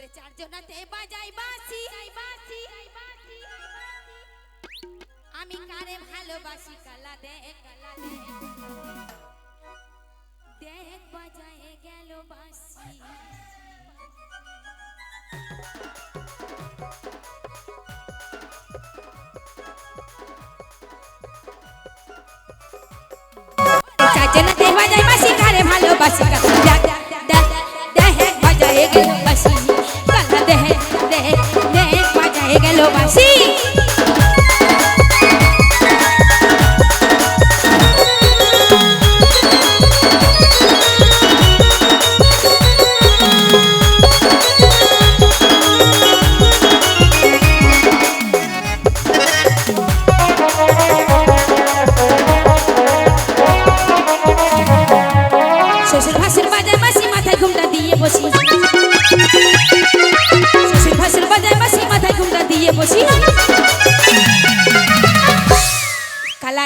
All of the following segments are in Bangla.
ওরে চারজনাতে বাজাই বাসি বাসি আমি কারে ভালোবাসি কালা দে কালা দে দেখ বাজায় গেল বাসি বাজায়ে গেল বাসি শ্বশুর ভাসুর বাজায় বাসি মাথায় ঘুমটা দিয়ে বসি। দিয়ে বসি। কালা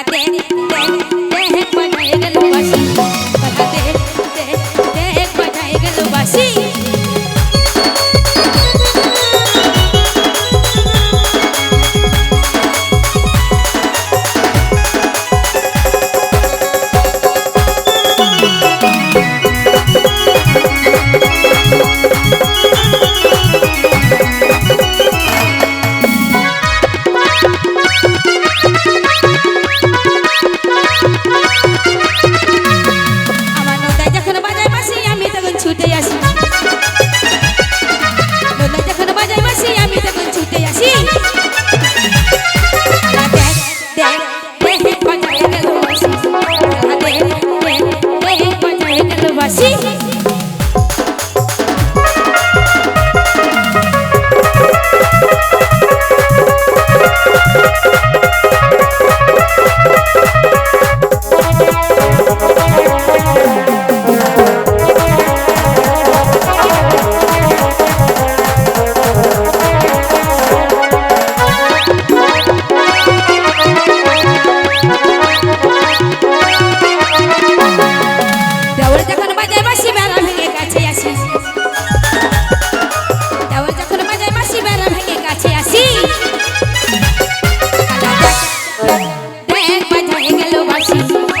আসি